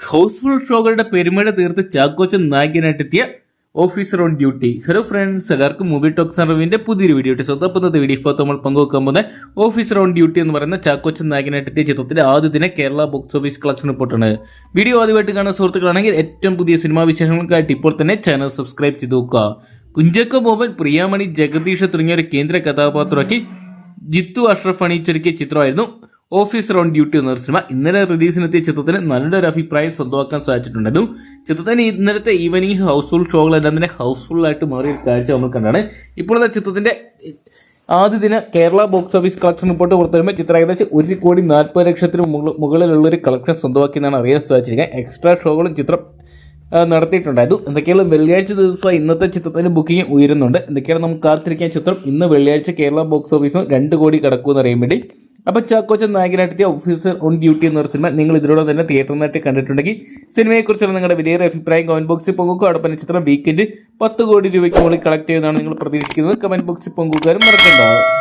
House full ഷോകളുടെ പെരുമഴ തീർത്ത് Chackochan നായകനായിട്ടെത്തിയ officer on duty. Hello friends എല്ലാവർക്കും മൂവി ടോക്സ് റവിന്റെ പുതിയൊരു വീഡിയോ സ്വതപ്പുന്നത് വീഡിയോ ഇപ്പോൾ നമ്മൾ പങ്കുവെക്കാൻ പോകുന്ന ഓഫീസർ ഓൺ ഡ്യൂട്ടി എന്ന് പറയുന്ന ചാക്കോച്ചൻ നായകനായിട്ടെത്തിയ ചിത്രത്തിന്റെ ആദ്യ ദിന കേരള ബോക്സ് ഓഫീസ് കളക്ഷൻ റിപ്പോർട്ടാണ്. വീഡിയോ ആദ്യമായിട്ട് കാണുന്ന സുഹൃത്തുക്കളാണെങ്കിൽ ഏറ്റവും പുതിയ സിനിമാ വിശേഷങ്ങൾക്കായിട്ട് ഇപ്പോൾ തന്നെ ചാനൽ സബ്സ്ക്രൈബ് ചെയ്ത് നോക്കുക. കുഞ്ചക്ക ബോബൻ പ്രിയാമണി ജഗദീഷ് തുടങ്ങിയ ഒരു കേന്ദ്ര കഥാപാത്രമാക്കി ജിത്തു അഷ്റഫ് അണിയിച്ചൊരുക്കിയ ചിത്രമായിരുന്നു ഓഫീസർ ഓൺ ഡ്യൂട്ടി എന്ന സിനിമ ഇന്നലെ റിലീസിനെത്തിയ ചിത്രത്തിന് നല്ലൊരു അഭിപ്രായം സ്വന്തമാക്കാൻ സാധിച്ചിട്ടുണ്ടായിരുന്നു ചിത്രത്തിന് ഇന്നലത്തെ ഈവനിങ് ഹൗസ്ഫുൾ ഷോകളെല്ലാം തന്നെ ഹൗസ്ഫുൾ ആയിട്ട് മാറിയ കാഴ്ച നമ്മൾ കണ്ടാണ്. ഇപ്പോഴത്തെ ചിത്രത്തിന്റെ ആദ്യ ദിന Kerala box office collection report പുറത്തുവരുമ്പോൾ ചിത്രം ഏകദേശം ഒരു കോടി നാൽപ്പത് ലക്ഷത്തിന് മുകള- മുകളിലുള്ള ഒരു കളക്ഷൻ സ്വന്തമാക്കിയെന്നാണ് അറിയാൻ സാധിച്ചിരിക്കുന്നത്. എക്സ്ട്രാ ഷോകളും ചിത്രം നടത്തിയിട്ടുണ്ടായിരുന്നു എന്തൊക്കെയാണ്? വെള്ളിയാഴ്ച ദിവസമായി ഇന്നത്തെ ചിത്രത്തിന് ബുക്കിംഗ് ഉയരുന്നുണ്ട്. എന്തൊക്കെയാണ്? നമുക്ക് കാത്തിരിക്കാൻ ചിത്രം ഇന്ന് വെള്ളിയാഴ്ച കേരള ബോക്സ് ഓഫീസിൽ രണ്ട് കോടി കടക്കുമെന്ന് അറിയാൻ വേണ്ടി അപ്പോൾ ചാക്കോച്ചൻ നായകനായിട്ടെത്തിയ ഓഫീസർ ഓൺ ഡ്യൂട്ടി എന്ന ഒരു സിനിമ നിങ്ങൾ ഇതിലൂടെ തന്നെ തിയേറ്ററിനായിട്ട് കണ്ടിട്ടുണ്ടെങ്കിൽ സിനിമയെക്കുറിച്ചുള്ള നിങ്ങളുടെ വിലയേറെ അഭിപ്രായം കമന്റ് ബോക്സിൽ പങ്കുവെക്കുക അവിടെ ചിത്രം വീക്കെൻഡ് പത്ത് കോടി രൂപയ്ക്ക് മുകളിൽ കളക്ട് ചെയ്യുന്നതാണ് നിങ്ങൾ പ്രതീക്ഷിക്കുന്നത്. കമന്റ് ബോക്സിൽ പങ്കുവെക്കാനും മറക്കണ്ട.